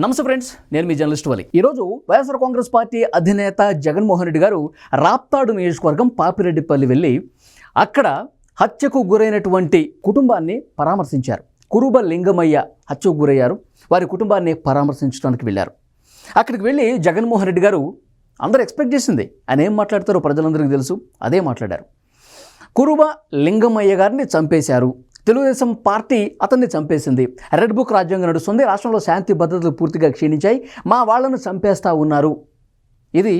నమస్తే ఫ్రెండ్స్ నేను మీ జర్నలిస్ట్ వలి. ఈరోజు వైఎస్ఆర్ కాంగ్రెస్ పార్టీ అధినేత జగన్మోహన్ రెడ్డి గారు రాప్తాడు నియోజకవర్గం పాపిరెడ్డిపల్లి వెళ్ళి అక్కడ హత్యకు గురైనటువంటి కుటుంబాన్ని పరామర్శించారు. కురుబ లింగమయ్య హత్యకు గురయ్యారు. వారి కుటుంబాన్ని పరామర్శించడానికి వెళ్ళారు. అక్కడికి వెళ్ళి జగన్మోహన్ రెడ్డి గారు అందరూ ఎక్స్పెక్ట్ చేసింది. ఆయన ఏం మాట్లాడతారో ప్రజలందరికీ తెలుసు. అదే మాట్లాడారు. కురుబ లింగమయ్య గారిని చంపేశారు. తెలుగుదేశం పార్టీ అతన్ని చంపేసింది. రెడ్ బుక్ రాజ్యాంగం నడుస్తుంది. రాష్ట్రంలో శాంతి భద్రతలు పూర్తిగా క్షీణించాయి. మా వాళ్ళను చంపేస్తా ఉన్నారు. ఇది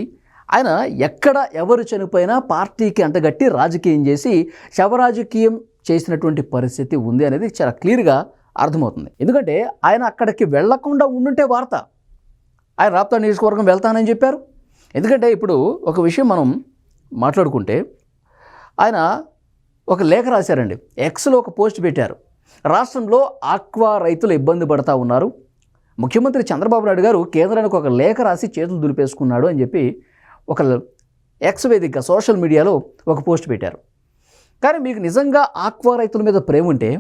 ఆయన ఎక్కడ ఎవరు చనిపోయినా పార్టీకి అంటగట్టి రాజకీయం చేసి శవరాజకీయం చేసినటువంటి పరిస్థితి ఉంది అనేది చాలా క్లియర్గా అర్థమవుతుంది. ఎందుకంటే ఆయన అక్కడికి వెళ్ళకుండా ఉండుంటే వార్త. ఆయన రాప్తా నియోజకవర్గం వెళ్తానని చెప్పారు. ఎందుకంటే ఇప్పుడు ఒక విషయం మనం మాట్లాడుకుంటే ఆయన ఒక లేఖ రాశారండి. ఎక్స్లో ఒక పోస్ట్ పెట్టారు. రాష్ట్రంలో ఆక్వా రైతులు ఇబ్బంది పడతా ఉన్నారు. ముఖ్యమంత్రి చంద్రబాబు నాయుడు గారు కేంద్రానికి ఒక లేఖ రాసి చేతులు దులిపేసుకున్నాడు అని చెప్పి ఒక ఎక్స్ వేదికగా సోషల్ మీడియాలో ఒక పోస్ట్ పెట్టారు. కానీ మీకు నిజంగా ఆక్వా రైతుల మీద ప్రేమ ఉంటే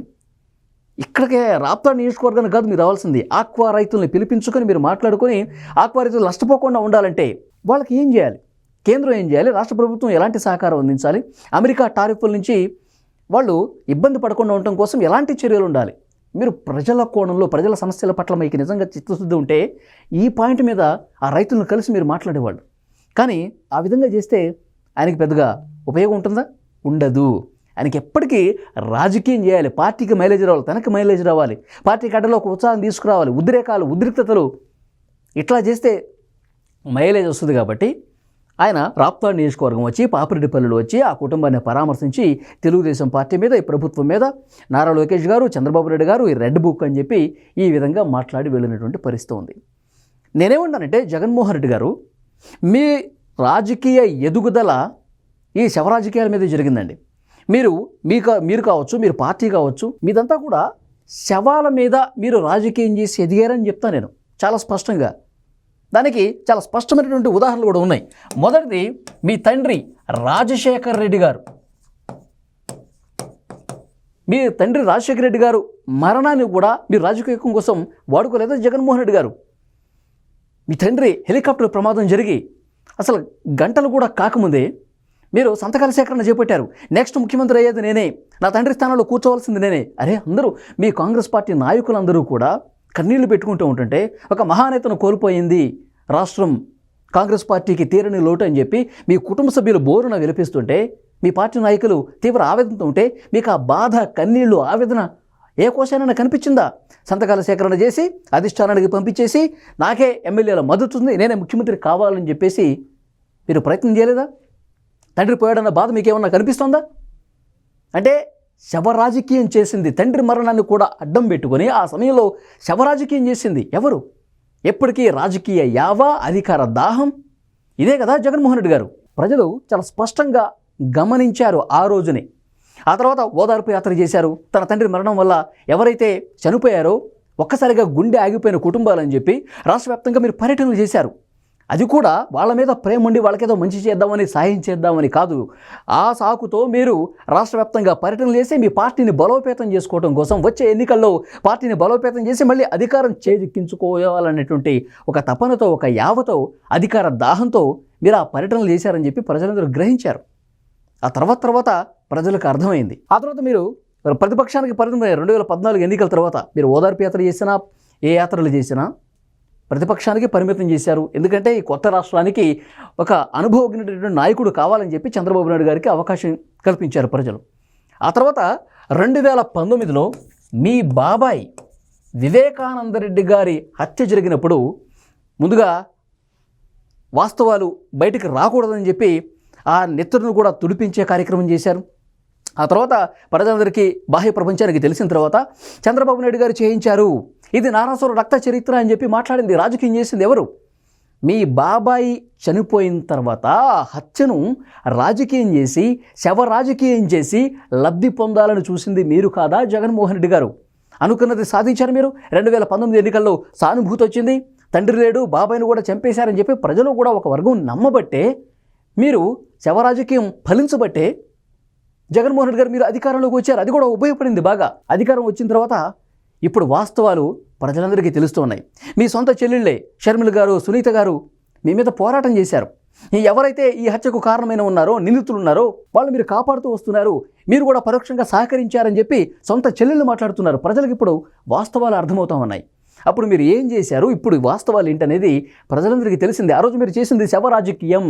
ఇక్కడికే రాప్తా నియోజకవర్గానికి కాదు మీరు రావాల్సింది. ఆక్వా రైతుల్ని పిలిపించుకొని మీరు మాట్లాడుకొని ఆక్వా రైతులు నష్టపోకుండా ఉండాలంటే వాళ్ళకి ఏం చేయాలి? కేంద్రం ఏం చేయాలి? రాష్ట్ర ప్రభుత్వం ఎలాంటి సహకారం అందించాలి? అమెరికా టారిఫ్ల నుంచి వాళ్ళు ఇబ్బంది పడకుండా ఉండటం కోసం ఎలాంటి చర్యలు ఉండాలి? మీరు ప్రజల కోణంలో ప్రజల సమస్యల పట్ల మీకు నిజంగా చిత్తశుద్ధి ఉంటే ఈ పాయింట్ మీద ఆ రైతులను కలిసి మీరు మాట్లాడేవాళ్ళు. కానీ ఆ విధంగా చేస్తే ఆయనకి పెద్దగా ఉపయోగం ఉంటుందా? ఉండదు. ఆయనకి ఎప్పటికీ రాజకీయం చేయాలి. పార్టీకి మైలేజ్ రావాలి తనకి మైలేజ్ రావాలి. పార్టీ గడ్డలో ఒక ఉత్సాహం తీసుకురావాలి. ఉద్రేకాలు ఉద్రిక్తతలు ఇట్లా చేస్తే మైలేజ్ వస్తుంది కాబట్టి ఆయన రాప్తా నియోజకవర్గం వచ్చి పాపిరెడ్డిపల్లిలో వచ్చి ఆ కుటుంబాన్ని పరామర్శించి తెలుగుదేశం పార్టీ మీద ఈ ప్రభుత్వం మీద నారా లోకేష్ గారు చంద్రబాబు నాయుడు గారు ఈ రెడ్ బుక్ అని చెప్పి ఈ విధంగా మాట్లాడి వెళ్ళినటువంటి పరిస్థితి ఉంది. నేనేమంటానంటే జగన్మోహన్ రెడ్డి గారు మీ రాజకీయ ఎదుగుదల ఈ శవరాజకీయాల మీద జరిగిందండి. మీరు మీకు మీరు కావచ్చు మీరు పార్టీ కావచ్చు మీదంతా కూడా శవాల మీద మీరు రాజకీయం చేసి ఎదిగారని చెప్తాను నేను. చాలా స్పష్టంగా. దానికి చాలా స్పష్టమైనటువంటి ఉదాహరణలు కూడా ఉన్నాయి. మొదటిది మీ తండ్రి రాజశేఖర్ రెడ్డి గారు. మీ తండ్రి రాజశేఖర రెడ్డి గారు మరణాన్ని కూడా మీరు రాజకీయం కోసం వాడుకోలేదు జగన్మోహన్ రెడ్డి గారు? మీ తండ్రి హెలికాప్టర్ ప్రమాదం జరిగి అసలు గంటలు కూడా కాకముందే మీరు సంతకాల సేకరణ చేపట్టారు. నెక్స్ట్ ముఖ్యమంత్రి అయ్యేది నేనే. నా తండ్రి స్థానంలో కూర్చోవలసింది నేనే. అరే అందరూ మీ కాంగ్రెస్ పార్టీ నాయకులందరూ కూడా కన్నీళ్ళు పెట్టుకుంటూ ఉంటుంటే ఒక మహానేతను కోల్పోయింది. రాష్ట్రం కాంగ్రెస్ పార్టీకి తీరని లోటు అని చెప్పి మీ కుటుంబ సభ్యులు బోరున విలపిస్తుంటే మీ పార్టీ నాయకులు తీవ్ర ఆవేదనతో ఉంటే మీకు ఆ బాధ కన్నీళ్ళు ఆవేదన ఏ కోశానైనా కనిపించిందా? సంతకాల సేకరణ చేసి అధిష్టానానికి పంపించేసి నాకే ఎమ్మెల్యేల మద్దతు ఉంది నేనే ముఖ్యమంత్రి కావాలని చెప్పేసి మీరు ప్రయత్నం చేయలేదా? తండ్రి పోయాడన్న బాధ మీకేమన్నా కనిపిస్తుందా? అంటే శవరాజకీయం చేసింది తండ్రి మరణాన్ని కూడా అడ్డం పెట్టుకొని ఆ సమయంలో శవరాజకీయం చేసింది ఎవరు? ఎప్పటికీ రాజకీయ యావ అధికార దాహం? ఇదే కదా జగన్మోహన్ రెడ్డి గారు. ప్రజలు చాలా స్పష్టంగా గమనించారు ఆ రోజునే. ఆ తర్వాత ఓదార్పు యాత్ర చేశారు. తన తండ్రి మరణం వల్ల ఎవరైతే చనిపోయారో ఒక్కసారిగా గుండె ఆగిపోయిన కుటుంబాలని చెప్పి రాష్ట్ర వ్యాప్తంగా మీరు పర్యటనలు చేశారు. అది కూడా వాళ్ళ మీద ప్రేమ ఉండి వాళ్ళకేదో మంచి చేద్దామని సాయం చేద్దామని కాదు. ఆ సాకుతో మీరు రాష్ట్ర వ్యాప్తంగా పర్యటనలు చేసి మీ పార్టీని బలోపేతం చేసుకోవడం కోసం వచ్చే ఎన్నికల్లో పార్టీని బలోపేతం చేసి మళ్ళీ అధికారం చేజిక్కించుకోవాలనేటువంటి ఒక తపనతో ఒక యావతో అధికార దాహంతో మీరు ఆ పర్యటనలు చేశారని చెప్పి ప్రజలందరూ గ్రహించారు. ఆ తర్వాత తర్వాత ప్రజలకు అర్థమైంది. ఆ తర్వాత మీరు ప్రతిపక్షానికి పరిధి రెండు వేల పద్నాలుగు ఎన్నికల తర్వాత మీరు ఓదార్పు యాత్ర చేసినా ఏ యాత్రలు చేసినా ప్రతిపక్షానికి పరిమితం చేశారు. ఎందుకంటే ఈ కొత్త రాష్ట్రానికి ఒక అనుభవజ్ఞటువంటి నాయకుడు కావాలని చెప్పి చంద్రబాబు నాయుడు గారికి అవకాశం కల్పించారు ప్రజలు. ఆ తర్వాత రెండు వేల పంతొమ్మిదిలో మీ బాబాయ్ వివేకానందరెడ్డి గారి హత్య జరిగినప్పుడు ముందుగా వాస్తవాలు బయటికి రాకూడదని చెప్పి ఆ నెత్తురును కూడా తుడిపించే కార్యక్రమం చేశారు. ఆ తర్వాత ప్రజలందరికీ బాహ్య ప్రపంచానికి తెలిసిన తర్వాత చంద్రబాబు నాయుడు గారు చేయించారు. ఇది నారాసుర రక్త చరిత్ర అని చెప్పి మాట్లాడింది రాజకీయం చేసింది ఎవరు? మీ బాబాయి చనిపోయిన తర్వాత హత్యను రాజకీయం చేసి శవ రాజకీయం చేసి లబ్ధి పొందాలని చూసింది మీరు కాదా జగన్మోహన్ రెడ్డి గారు? అనుకున్నది సాధించారు మీరు. రెండు వేల పంతొమ్మిది ఎన్నికల్లో సానుభూతి వచ్చింది. తండ్రి లేడు బాబాయిని కూడా చంపేశారని చెప్పి ప్రజలు కూడా ఒక వర్గం నమ్మబట్టే మీరు శవ రాజకీయం ఫలించబట్టే జగన్మోహన్ రెడ్డి గారు మీరు అధికారంలోకి వచ్చారు. అది కూడా ఉపయోగపడింది బాగా. అధికారం వచ్చిన తర్వాత ఇప్పుడు వాస్తవాలు ప్రజలందరికీ తెలుస్తూ ఉన్నాయి. మీ సొంత చెల్లెళ్ళే షర్మిల గారు సునీత గారు మీ మీద పోరాటం చేశారు. ఎవరైతే ఈ హత్యకు కారణమైన ఉన్నారో నిందితులు ఉన్నారో వాళ్ళు మీరు కాపాడుతూ వస్తున్నారు. మీరు కూడా పరోక్షంగా సహకరించారని చెప్పి సొంత చెల్లెళ్ళు మాట్లాడుతున్నారు. ప్రజలకు ఇప్పుడు వాస్తవాలు అర్థమవుతా ఉన్నాయి. అప్పుడు మీరు ఏం చేశారు? ఇప్పుడు వాస్తవాలు ఏంటనేది ప్రజలందరికీ తెలిసింది. ఆ రోజు మీరు చేసింది శవ రాజకీయం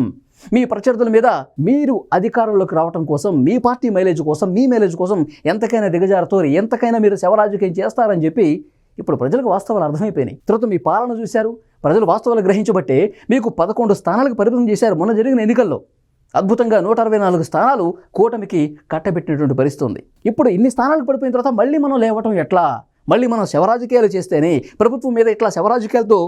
మీ ప్రత్యర్థుల మీద మీరు అధికారంలోకి రావడం కోసం మీ పార్టీ మైలేజ్ కోసం మీ మైలేజ్ కోసం ఎంతకైనా దిగజారుతో ఎంతకైనా మీరు శవ రాజకీయం చేస్తారని చెప్పి ఇప్పుడు ప్రజలకు వాస్తవాలు అర్థమైపోయినాయి. తర్వాత మీ పాలన చూశారు. ప్రజలు వాస్తవాలు గ్రహించబట్టే మీకు పదకొండు స్థానాలకు పరిమితం చేశారు మొన్న జరిగిన ఎన్నికల్లో. అద్భుతంగా నూట అరవై నాలుగు స్థానాలు కూటమికి కట్టబెట్టినటువంటి పరిస్థితి ఉంది. ఇప్పుడు ఇన్ని స్థానాలు పడిపోయిన తర్వాత మళ్ళీ మనం లేవటం ఎట్లా? మళ్ళీ మనం శవరాజకీయాలు చేస్తేనే ప్రభుత్వం మీద ఇట్లా శవరాజకీయాలతో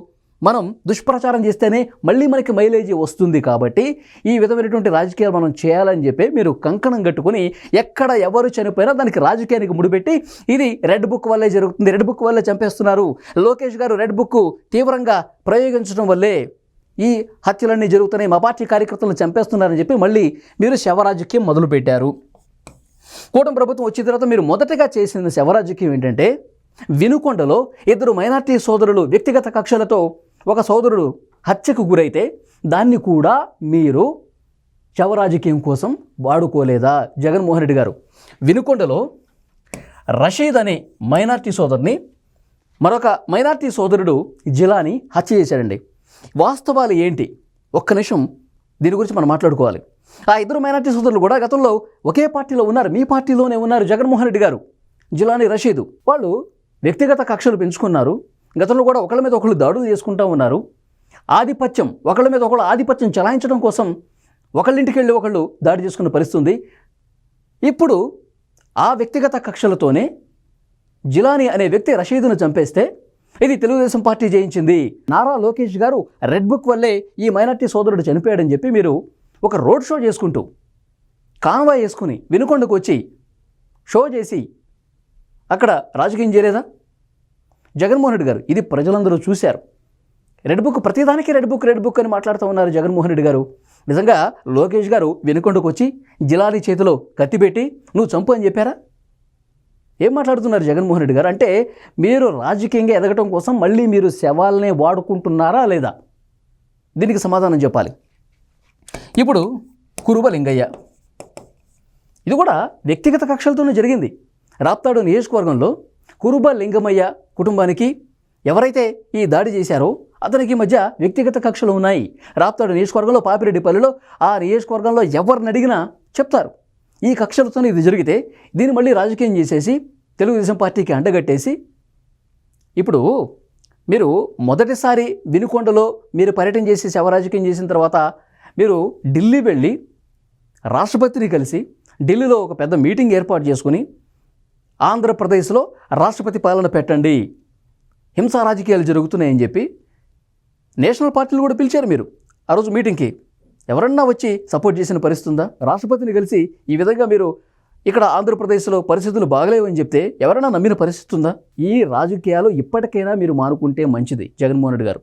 మనం దుష్ప్రచారం చేస్తేనే మళ్ళీ మనకి మైలేజీ వస్తుంది కాబట్టి ఈ విధమైనటువంటి రాజకీయాలు మనం చేయాలని చెప్పి మీరు కంకణం కట్టుకుని ఎక్కడ ఎవరు చనిపోయినా దానికి రాజకీయానికి ముడిపెట్టి ఇది రెడ్ బుక్ వల్లే జరుగుతుంది. రెడ్ బుక్ వల్లే చంపేస్తున్నారు. లోకేష్ గారు రెడ్ బుక్ తీవ్రంగా ప్రయోగించడం వల్లే ఈ హత్యలన్నీ జరుగుతున్నాయి. మా పార్టీ కార్యకర్తలను చంపేస్తున్నారని చెప్పి మళ్ళీ మీరు శవరాజకీయం మొదలుపెట్టారు. కూటమి ప్రభుత్వం వచ్చిన తర్వాత మీరు మొదటగా చేసిన శవరాజకీయం ఏంటంటే వినుకొండలో ఇద్దరు మైనార్టీ సోదరులు వ్యక్తిగత కక్షలతో ఒక సోదరుడు హత్యకు గురైతే దాన్ని కూడా మీరు శవరాజకీయం కోసం వాడుకోలేదా? జగన్మోహన్ రెడ్డి గారు. వినుకొండలో రషీద్ అనే మైనార్టీ సోదరుని మరొక మైనార్టీ సోదరుడు జిలాని హత్య చేశాడండి. వాస్తవాలు ఏంటి? ఒక్క నిమిషం దీని గురించి మనం మాట్లాడుకోవాలి. ఆ ఇద్దరు మైనార్టీ సోదరులు కూడా గతంలో ఒకే పార్టీలో ఉన్నారు. మీ పార్టీలోనే ఉన్నారు జగన్మోహన్ రెడ్డి గారు జిలాని రషీదు. వాళ్ళు వ్యక్తిగత కక్షలు పెంచుకున్నారు. గతంలో కూడా ఒకళ్ళ మీద ఒకళ్ళు దాడులు చేసుకుంటూ ఉన్నారు. ఆధిపత్యం ఒకళ్ళ మీద ఒకళ్ళు ఆధిపత్యం చలాయించడం కోసం ఒకళ్ళింటికి వెళ్ళి ఒకళ్ళు దాడి చేసుకున్న పరిస్థితుంది. ఇప్పుడు ఆ వ్యక్తిగత కక్షలతోనే జిలాని అనే వ్యక్తి రషీదును చంపేస్తే ఇది తెలుగుదేశం పార్టీ జయించింది. నారా లోకేష్ గారు రెడ్ బుక్ వల్లే ఈ మైనార్టీ సోదరుడు చనిపోయాడని చెప్పి మీరు ఒక రోడ్ షో చేసుకుంటూ కాన్వాయ్ వేసుకుని వినుకొండకు వచ్చి షో చేసి అక్కడ రాజకీయం చేయలేదా? జగన్మోహన్ రెడ్డి గారు ఇది ప్రజలందరూ చూశారు. రెడ్ బుక్ ప్రతిదానికి రెడ్ బుక్ రెడ్ బుక్ అని మాట్లాడుతూ ఉన్నారు జగన్మోహన్ రెడ్డి గారు. నిజంగా లోకేష్ గారు వెనుకొండకు వచ్చి జిలాని చేతిలో కత్తిపెట్టి నువ్వు చంపు అని చెప్పారా? ఏం మాట్లాడుతున్నారు జగన్మోహన్ రెడ్డి గారు? అంటే మీరు రాజకీయంగా ఎదగటం కోసం మళ్ళీ మీరు శవాలనే వాడుకుంటున్నారా లేదా? దీనికి సమాధానం చెప్పాలి. ఇప్పుడు కురుబలింగయ్య ఇది కూడా వ్యక్తిగత కక్షలతోనే జరిగింది. రాప్తాడు నియోజకవర్గంలో కురుబ లింగమయ్య కుటుంబానికి ఎవరైతే ఈ దాడి చేశారో అతనికి మధ్య వ్యక్తిగత కక్షలు ఉన్నాయి. రాప్తాడు నియోజకవర్గంలో పాపిరెడ్డిపల్లిలో ఆ నియోజకవర్గంలో ఎవరిని అడిగినా చెప్తారు. ఈ కక్షలతో ఇది జరిగితే దీన్ని మళ్ళీ రాజకీయం చేసేసి తెలుగుదేశం పార్టీకి అండగట్టేసి ఇప్పుడు మీరు మొదటిసారి వినుకొండలో మీరు పర్యటన చేసి శవరాజకీయం చేసిన తర్వాత మీరు ఢిల్లీ వెళ్ళి రాష్ట్రపతిని కలిసి ఢిల్లీలో ఒక పెద్ద మీటింగ్ ఏర్పాటు చేసుకుని ఆంధ్రప్రదేశ్లో రాష్ట్రపతి పాలన పెట్టండి. హింసా రాజకీయాలు జరుగుతున్నాయని చెప్పి నేషనల్ పార్టీలు కూడా పిలిచారు మీరు. ఆ రోజు మీటింగ్కి ఎవరన్నా వచ్చి సపోర్ట్ చేసిన పరిస్థితి ఉందా? రాష్ట్రపతిని కలిసి ఈ విధంగా మీరు ఇక్కడ ఆంధ్రప్రదేశ్లో పరిస్థితులు బాగలేవని చెప్తే ఎవరైనా నమ్మిన పరిస్థితి ఉందా? ఈ రాజకీయాలు ఇప్పటికైనా మీరు మానుకుంటే మంచిది జగన్మోహన్ రెడ్డి గారు.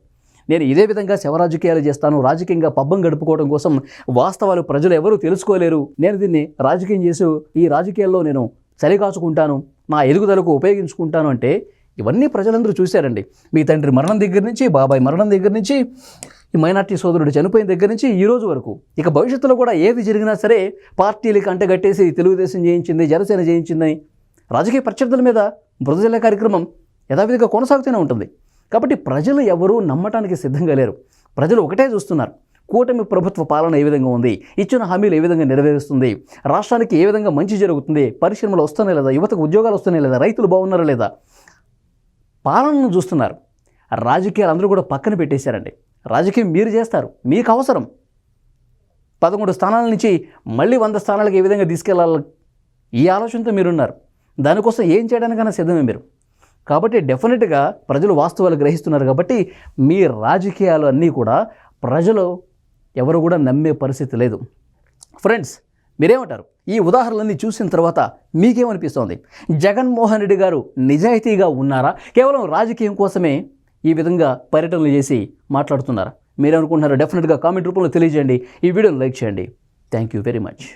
నేను ఇదే విధంగా శవరాజకీయాలు చేస్తాను. రాజకీయంగా పబ్బం గడుపుకోవడం కోసం వాస్తవాలు ప్రజలు ఎవరు తెలుసుకోలేరు. నేను దీన్ని రాజకీయం చేసి ఈ రాజకీయాల్లో నేను చలికాచుకుంటాను నా ఎదుగుదలకు ఉపయోగించుకుంటాను అంటే ఇవన్నీ ప్రజలందరూ చూశారండి. మీ తండ్రి మరణం దగ్గర నుంచి బాబాయ్ మరణం దగ్గర నుంచి ఈ మైనార్టీ సోదరుడు చనిపోయిన దగ్గర నుంచి ఈ రోజు వరకు. ఇక భవిష్యత్తులో కూడా ఏది జరిగినా సరే పార్టీలకు అంటగట్టేసి తెలుగుదేశం చేయించింది జనసేన చేయించింది రాజకీయ ప్రత్యర్థుల మీద మృతజల కార్యక్రమం యథావిధిగా కొనసాగుతూనే ఉంటుంది. కాబట్టి ప్రజలు ఎవరూ నమ్మటానికి సిద్ధంగా లేరు. ప్రజలు ఒకటే చూస్తున్నారు. కూటమి ప్రభుత్వ పాలన ఏ విధంగా ఉంది? ఇచ్చిన హామీలు ఏ విధంగా నెరవేరుస్తుంది? రాష్ట్రానికి ఏ విధంగా మంచి జరుగుతుంది? పరిశ్రమలు వస్తున్నాయి లేదా? యువతకు ఉద్యోగాలు వస్తున్నాయి లేదా? రైతులు బాగున్నారా లేదా? పాలనను చూస్తున్నారు. రాజకీయాలు అందరూ కూడా పక్కన పెట్టేశారండి. రాజకీయం మీరు చేస్తారు. మీకు అవసరం. పదకొండు స్థానాల నుంచి మళ్ళీ వంద స్థానాలకు ఏ విధంగా తీసుకెళ్ళాలి? ఈ ఆలోచనతో మీరున్నారు. దానికోసం ఏం చేయడానికైనా సిద్ధమే మీరు. కాబట్టి డెఫినెట్గా ప్రజలు వాస్తవాలు గ్రహిస్తున్నారు కాబట్టి మీ రాజకీయాలు అన్నీ కూడా ప్రజలు ఎవరు కూడా నమ్మే పరిస్థితి లేదు. ఫ్రెండ్స్ మీరేమంటారు? ఈ ఉదాహరణలన్నీ చూసిన తర్వాత మీకేమనిపిస్తోంది? జగన్మోహన్ రెడ్డి గారు నిజాయితీగా ఉన్నారా? కేవలం రాజకీయం కోసమే ఈ విధంగా పర్యటనలు చేసి మాట్లాడుతున్నారా? మీరేమనుకుంటున్నారో డెఫినెట్గా కామెంట్ రూపంలో తెలియజేయండి. ఈ వీడియోని లైక్ చేయండి. Thank you very much